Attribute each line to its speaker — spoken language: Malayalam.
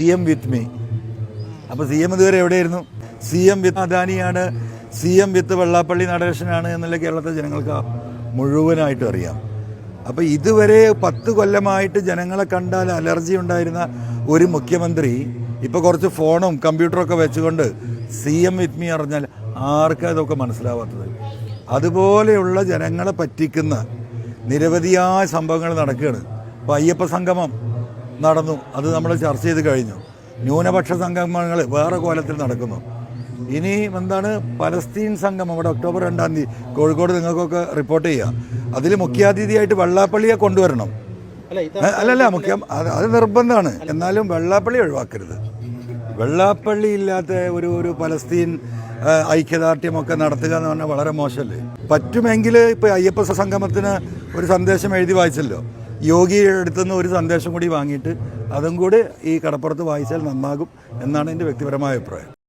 Speaker 1: സി എം വിത്ത് മീ അപ്പോൾ സി എം ഇതുവരെ എവിടെയായിരുന്നു? സി എം വിത്ത് അദാനിയാണ് സി എം വിത്ത് വെള്ളാപ്പള്ളി നടേശനാണ് എന്നുള്ള കേരളത്തെ ജനങ്ങൾക്ക് മുഴുവനായിട്ട് അറിയാം. അപ്പോൾ ഇതുവരെ പത്ത് കൊല്ലമായിട്ട് ജനങ്ങളെ കണ്ടാൽ അലർജി ഉണ്ടായിരുന്ന ഒരു മുഖ്യമന്ത്രി ഇപ്പോൾ കുറച്ച് ഫോണും കമ്പ്യൂട്ടറൊക്കെ വെച്ചുകൊണ്ട് സി എം വിത്ത് മീ അറിഞ്ഞാൽ ആർക്കും അതൊക്കെ മനസ്സിലാവാത്തത്? അതുപോലെയുള്ള ജനങ്ങളെ പറ്റിക്കുന്ന നിരവധിയായ സംഭവങ്ങൾ നടക്കുകയാണ്. ഇപ്പോൾ അയ്യപ്പ സംഗമം. നടന്നു. അത് നമ്മൾ ചർച്ച ചെയ്ത് കഴിഞ്ഞു. ന്യൂനപക്ഷ സംഗമങ്ങൾ വേറെ കോലത്തിൽ നടക്കുന്നു. ഇനി എന്താണ്? പലസ്തീൻ സംഗമം. ഇവിടെ ഒക്ടോബർ രണ്ടാം തീയതി കോഴിക്കോട് നിങ്ങൾക്കൊക്കെ റിപ്പോർട്ട് ചെയ്യാം. അതിൽ മുഖ്യാതിഥിയായിട്ട് വെള്ളാപ്പള്ളിയെ കൊണ്ടുവരണം.
Speaker 2: അല്ല
Speaker 1: അല്ലല്ല മുഖ്യ അത് നിർബന്ധമാണ്. എന്നാലും വെള്ളാപ്പള്ളി ഒഴിവാക്കരുത്. വെള്ളാപ്പള്ളി ഇല്ലാത്ത ഒരു ഒരു പലസ്തീൻ ഐക്യദാർഢ്യമൊക്കെ നടത്തുക എന്ന് പറഞ്ഞാൽ വളരെ മോശമല്ലേ? പറ്റുമെങ്കിൽ ഇപ്പോൾ അയ്യപ്പ സംഗമത്തിന് ഒരു സന്ദേശം എഴുതി വായിച്ചല്ലോ. യോഗിയുടെ അടുത്തുനിന്ന് ഒരു സന്ദേശം കൂടി വാങ്ങിയിട്ട് അതും കൂടി ഈ കടപ്പുറത്ത് വായിച്ചാൽ നന്നാകും എന്നാണ് എന്റെ വ്യക്തിപരമായ അഭിപ്രായം.